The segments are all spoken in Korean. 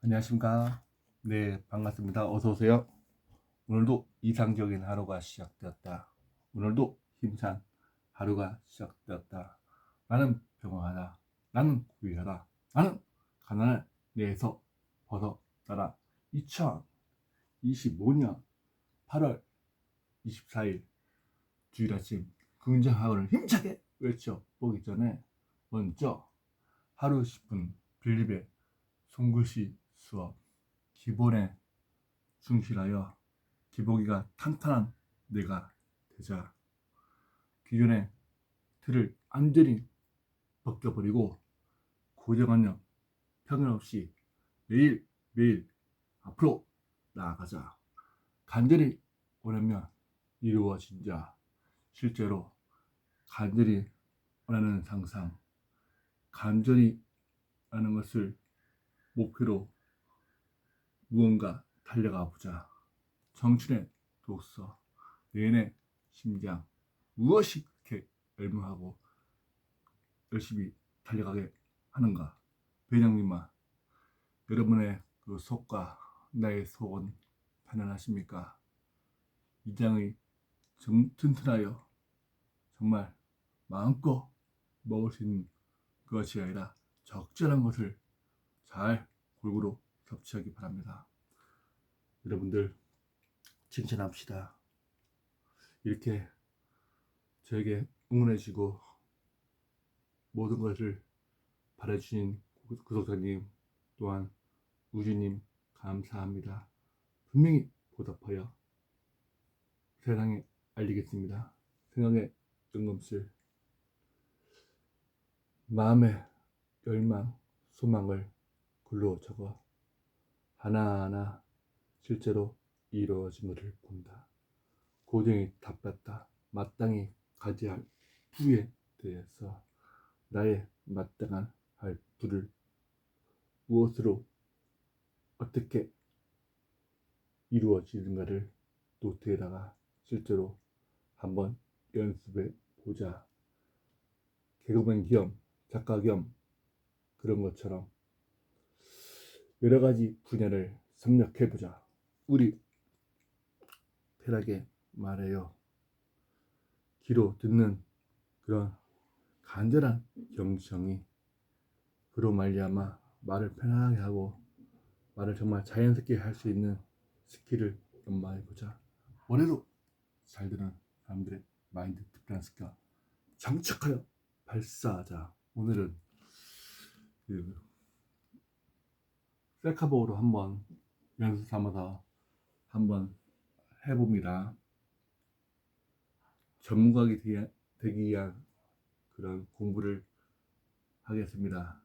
안녕하십니까. 네, 반갑습니다. 어서 오세요. 오늘도 이상적인 하루가 시작되었다. 오늘도 힘찬 하루가 시작되었다. 나는 평화하다. 나는 구비하다. 나는 가난을 내에서 벗어나라. 2025년 8월 24일 주일 아침 긍정하고를 힘차게 외쳐보기 전에 먼저 하루 10분 빌립의 손글씨 수업 기본에 충실하여 기복이가 탄탄한 내가 되자. 기존의 틀을 완전히 벗겨버리고 고정관념 편견 없이 매일 매일 앞으로 나아가자. 간절히 원하면 이루어진 자. 실제로 간절히 원하는 상상 간절히 하는 것을 목표로 무언가 달려가 보자. 청춘의 독서, 내내 심장, 무엇이 그렇게 열무하고 열심히 달려가게 하는가? 배장님아, 여러분의 그 속과 나의 속은 편안하십니까? 이장의 정, 튼튼하여 정말 마음껏 먹을 수 있는 그것이 아니라 적절한 것을 잘 골고루 섭취하기 바랍니다. 여러분들 칭찬합시다. 이렇게 저에게 응원해주고 모든 것을 바라주신 구- 구독자님 또한 우주님 감사합니다. 분명히 보답하여 세상에 알리겠습니다. 생각의 뜬금쓸 마음의 열망, 소망을 글로 적어 하나하나 실제로 이루어진 것을 본다. 고정이 답답다. 마땅히 가져야 할 부에 대해서 나의 마땅한 할 부를 무엇으로 어떻게 이루어지는가를 노트에다가 실제로 한번 연습해 보자. 개그맨 겸 작가 겸 그런 것처럼 여러 가지 분야를 섭렵해 보자. 우리 편하게 말해요. 귀로 듣는 그런 간절한 경청이 그로 말미암아 말을 편하게 하고 말을 정말 자연스럽게 할 수 있는 스킬을 연마해 보자. 올해도 잘 되는 사람들의 마인드 스킬 정착하여 발사하자. 오늘은 그 셀카보로 한번 연습 삼아서 한번 해봅니다. 전문가가 되기, 위한 그런 공부를 하겠습니다.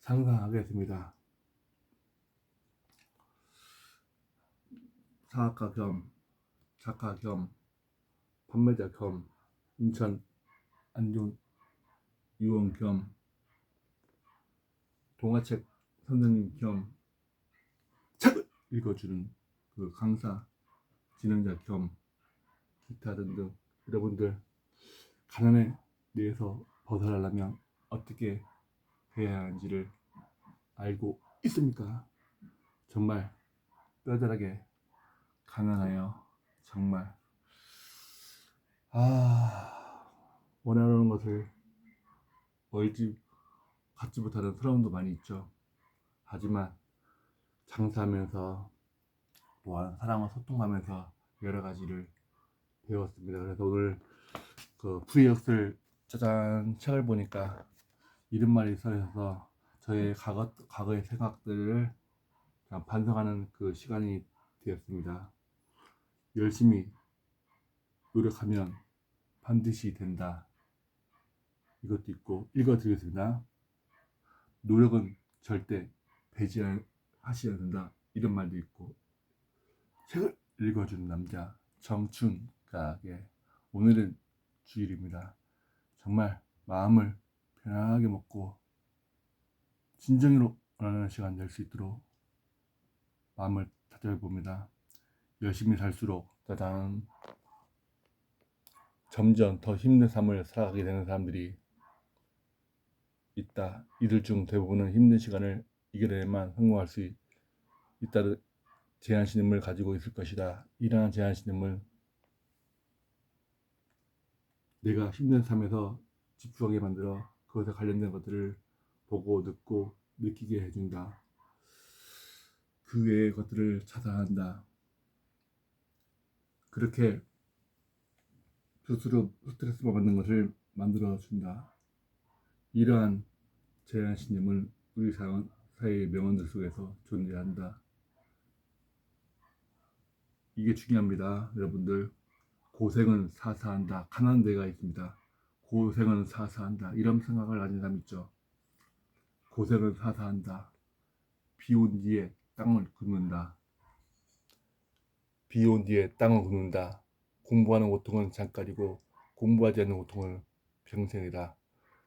상상하겠습니다. 사학과 겸 작가 겸 판매자 겸 인천 안동 유원 겸 동화책 선생님 겸 책을 읽어주는 그 강사 진행자 겸 기타 등등 여러분들 가난에 대해서 벗어나려면 어떻게 해야 하는지를 알고 있습니까? 정말 뼈저하게 가난하여 정말 아 원하는 것을 멀지 갖지 못하는 트라움도 많이 있죠. 하지만 장사하면서 또한 사람과 소통하면서 여러 가지를 배웠습니다. 그래서 오늘 그 프리역술 짜잔 책을 보니까 이름말이 써있어서 저의 과거, 과거의 생각들을 반성하는 그 시간이 되었습니다. 열심히 노력하면 반드시 된다. 이것도 있고 읽어드리겠습니다. 노력은 절대 배제하지 않는다. 이런 말도 있고 책을 읽어주는 남자 정춘가게 오늘은 주일입니다. 정말 마음을 편안하게 먹고 진정으로 원하는 시간 낼수 있도록 마음을 다잡아봅니다. 열심히 살수록 짜잔 점점 더 힘든 삶을 살아가게 되는 사람들이 있다. 이들 중 대부분은 힘든 시간을 이겨내야만 성공할 수 있다는 제한신임을 가지고 있을 것이다. 이러한 제한신임을 내가 힘든 삶에서 집중하게 만들어 그것에 관련된 것들을 보고 듣고 느끼게 해준다. 그 외의 것들을 차단한다. 그렇게 스스로 스트레스 받는 것을 만들어 준다. 이러한 제한 신념은 우리 사- 사회의 명언들 속에서 존재한다. 이게 중요합니다. 여러분들. 고생은 사사한다. 가난한 데가 있습니다. 고생은 사사한다. 이런 생각을 가진 사람 있죠. 고생은 사사한다. 비온 뒤에 땅을 굽는다. 비온 뒤에 땅을 굽는다. 공부하는 고통은 잠깐이고 공부하지 않는 고통은 평생이다.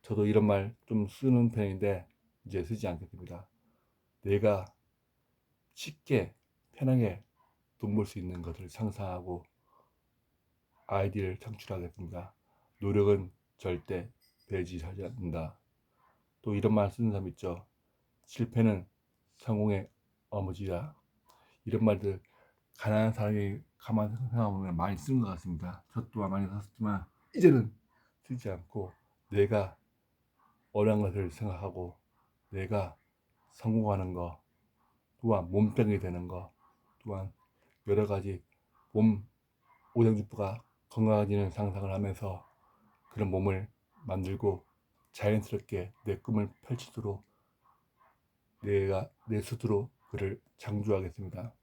저도 이런 말 좀 쓰는 편인데 이제 쓰지 않겠습니다. 내가 쉽게 편하게 돈 벌 수 있는 것을 상상하고 아이디어를 창출하겠습니다. 노력은 절대 배제하지 않는다. 또 이런 말 쓰는 사람 있죠. 실패는 성공의 어머니다. 이런 말들 가난한 사람이 가만 생각해보면 많이 쓰는 것 같습니다. 저 또한 많이 썼지만 이제는 쓰지 않고 내가 어려운 것을 생각하고 내가 성공하는 거 또한 몸병이 되는 거 또한 여러 가지 몸 오장육부가 건강해지는 상상을 하면서 그런 몸을 만들고 자연스럽게 내 꿈을 펼치도록 내가 내 스스로 그를 창조하겠습니다.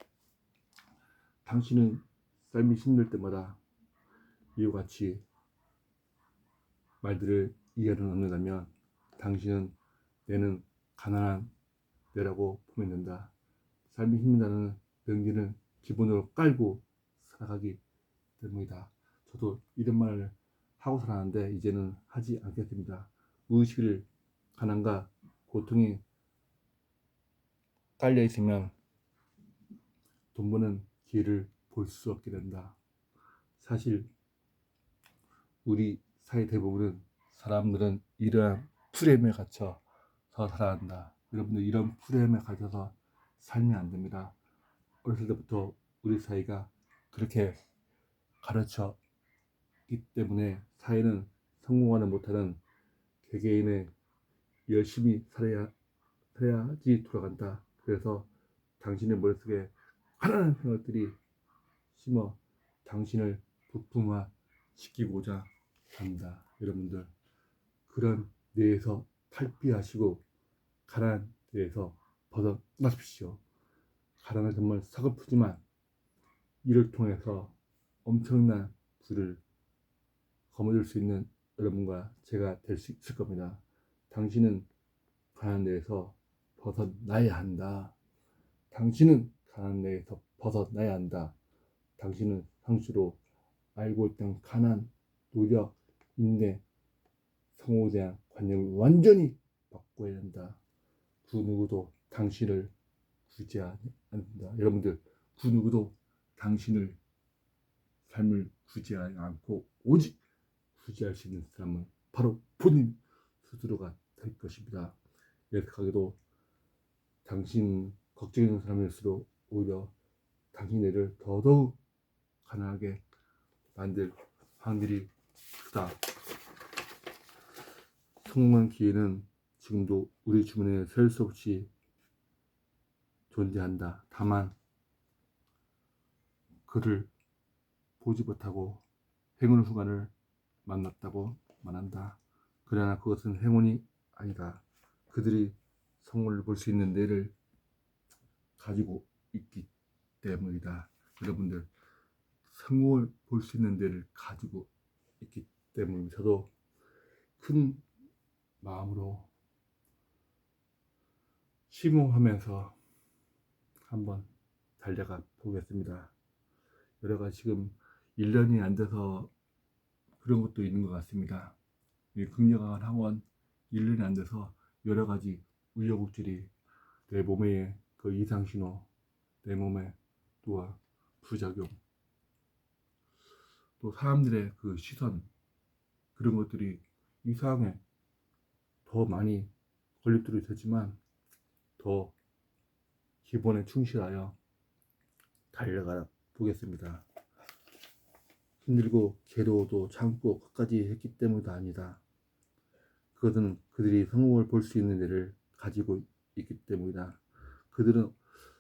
당신은 삶이 힘들 때마다 이와 같이 말들을 이해를 얻는다면 당신은 내는 가난한 내라고 된다. 삶이 힘들다는 명기는 기본으로 깔고 살아가기 때문이다. 저도 이런 말을 하고 살았는데 이제는 하지 않겠습니다. 무의식을 가난과 고통이 깔려 있으면 돈 버는 기회를 볼 수 없게 된다. 사실 우리 사회 대부분은 사람들은 이러한 프레임에 갇혀 서 살아간다. 여러분들 이런 프레임에 갇혀서 살면 안 됩니다. 어렸을 때부터 우리 사회가 그렇게 가르쳤기 때문에 사회는 성공하는 못하는 개개인의 열심히 살아야 살아야지 돌아간다. 그래서 당신의 머릿속에 하나는 생각들이 심어 당신을 부품화 시키고자 합니다. 여러분들 그런 뇌에서 탈피하시고 가난 뇌에서 벗어나십시오. 가난은 정말 서글프지만 이를 통해서 엄청난 부를 거머쥘 수 있는 여러분과 제가 될 수 있을 겁니다. 당신은 가난 뇌에서 벗어나야 한다. 당신은 가난 뇌에서 벗어나야 한다. 당신은 상수로 알고 있던 가난, 노력, 인내, 성공에 대한 관념을 완전히 바꿔야 한다. 그 누구도 당신을 구제하지 않는다. 여러분들, 그 누구도 당신을 삶을 구제하지 않고 오직 구제할 수 있는 사람은 바로 본인 스스로가 될 것입니다. 예측하게도 당신 걱정있는 사람일수록 오히려 당신네를 더더욱 가난하게 만들 확률이 크다. 성공한 기회는 지금도 우리 주변에 셀 수 없이 존재한다. 다만 그를 보지 못하고 행운 후간을 만났다고 말한다. 그러나 그것은 행운이 아니다. 그들이 성공을 볼 수 있는 뇌를 가지고 있기 때문이다. 여러분들 성공을 볼 수 있는 뇌를 가지고 있기 때문에 저도 큰 마음으로 심호하면서 한번 달려가 보겠습니다. 여러 가지 지금 1년이 안 돼서 그런 것도 있는 것 같습니다. 이 극력한 학원 1년이 안 돼서 여러 가지 우여곡절이 내 몸에 그 이상 신호, 내 몸에 또한 부작용, 또 사람들의 그 시선 그런 것들이 이 상황에 더 많이 걸림돌이 되지만 더 기본에 충실하여 달려가 보겠습니다. 힘들고 괴로워도 참고 끝까지 했기 때문도 아니다. 그것은 그들이 성공을 볼 수 있는 데를 가지고 있기 때문이다. 그들은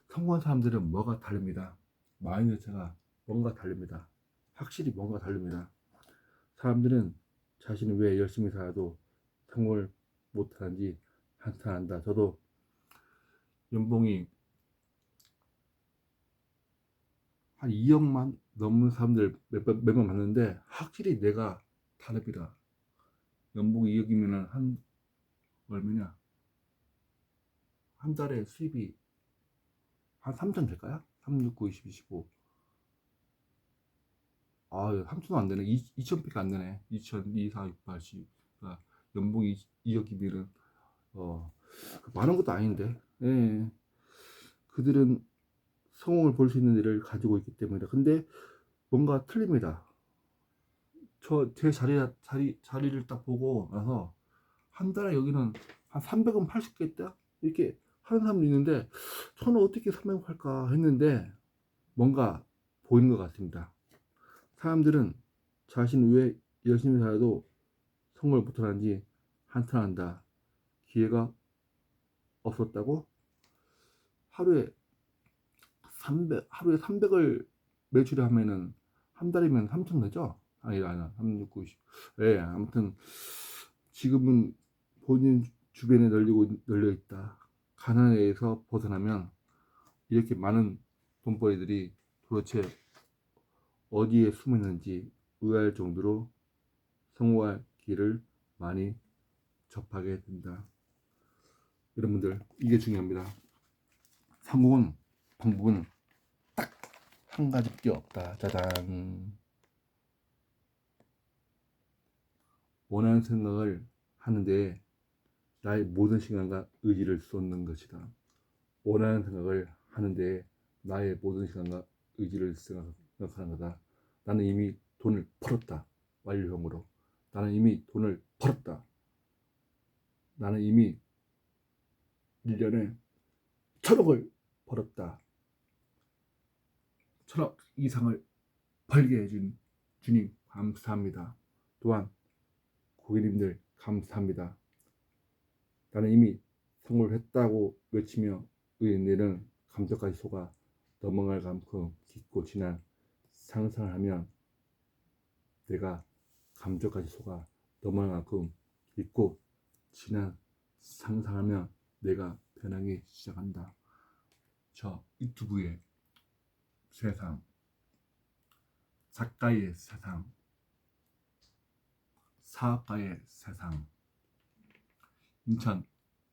성공한 사람들은 뭐가 다릅니다. 마인드 자체가 뭔가 다릅니다. 확실히 뭔가 다릅니다. 사람들은 자신이 왜 열심히 살아도 성공을 못하는지 한탄한다. 저도 연봉이 한 2억만 넘는 사람들 몇몇 몇명 봤는데 확실히 내가 다릅니다. 연봉이 2억이면은 한 얼마냐? 한 달에 수입이 한 3천 될까요? 3, 6, 9, 20, 25. 아, 3천은 안 되네. 2, 2천밖에 안 되네. 2천, 2, 4, 6, 8, 10. 그러니까 연봉이 2억이면은 어, 많은 것도 아닌데. 예. 그들은 성공을 볼 수 있는 일을 가지고 있기 때문이다. 근데 뭔가 틀립니다. 저 제 자리 자리 자리를 딱 보고 나서 한 달에 여기는 한 300원 팔수 있겠다 이렇게 하는 사람도 있는데 저는 어떻게 300원 팔까 했는데 뭔가 보이는 것 같습니다. 사람들은 자신이 왜 열심히 살아도 성공을 못하는지 한탄한다. 기회가 없었다고 하루에 300 하루에 300을 매출을 하면은 한 달이면 3천 되죠? 아니 아니 3, 6, 9, 10. 예, 아무튼 지금은 본인 주변에 널리고 널려 있다. 가난에서 벗어나면 이렇게 많은 돈벌이들이 도대체 어디에 숨어 있는지 의아할 정도로 성공할 길을 많이 접하게 된다. 여러분들 이게 중요합니다. 성공은 방법은 딱 한 가지밖에 없다. 짜잔. 원하는 생각을 하는데 나의 모든 시간과 의지를 쏟는 것이다. 원하는 생각을 하는데 나의 모든 시간과 의지를 생각하는 거다. 나는 이미 돈을 벌었다. 완료형으로. 나는 이미 돈을 벌었다. 나는 이미 1년에 천억을 벌었다. 천억 이상을 벌게 해준 주님 감사합니다. 또한 고객님들 감사합니다. 나는 이미 성공을 했다고 외치며 의인들은 감정까지 속아 넘어갈 만큼 깊고 진한 상상을 하면 내가 감정까지 속아 넘어갈 만큼 깊고 진한 상상하면 내가 변하기 시작한다. 저 유튜브의 세상, 작가의 세상, 사업가의 세상, 인천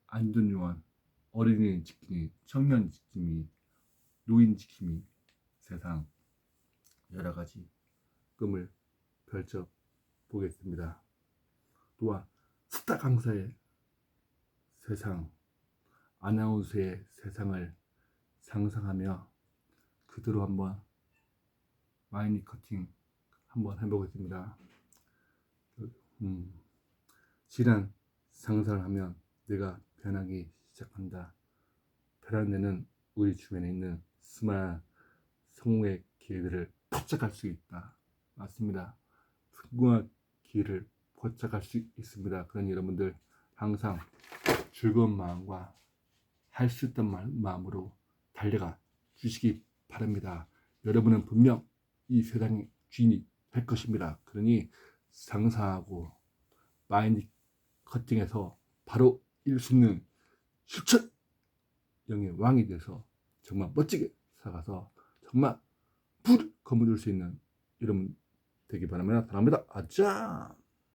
안전요원, 어린이 지킴이, 청년 지킴이, 노인 지킴이 세상 여러 가지 꿈을 펼쳐 보겠습니다. 또한 스타 강사의 세상, 아나운서의 세상을 상상하며 그대로 한번 마이니 커팅 한번 해보겠습니다. 음, 지난 상상을 하면 내가 변하기 시작한다. 데는 우리 주변에 있는 수많은 성공의 기회들을 포착할 수 있다. 맞습니다. 성공한 기회를 포착할 수 있습니다. 그러니 여러분들 항상 즐거운 마음과 할 수 있던 마음으로 달려가 주시기 바랍니다. 여러분은 분명 이 세상의 주인이 될 것입니다. 그러니 상상하고 마인드 커팅해서 바로 이룰 수 있는 실천 영의 왕이 돼서 정말 멋지게 살아가서 정말 불을 거머쥘 수 있는 여러분 되기 바랍니다. 바랍니다. 아자!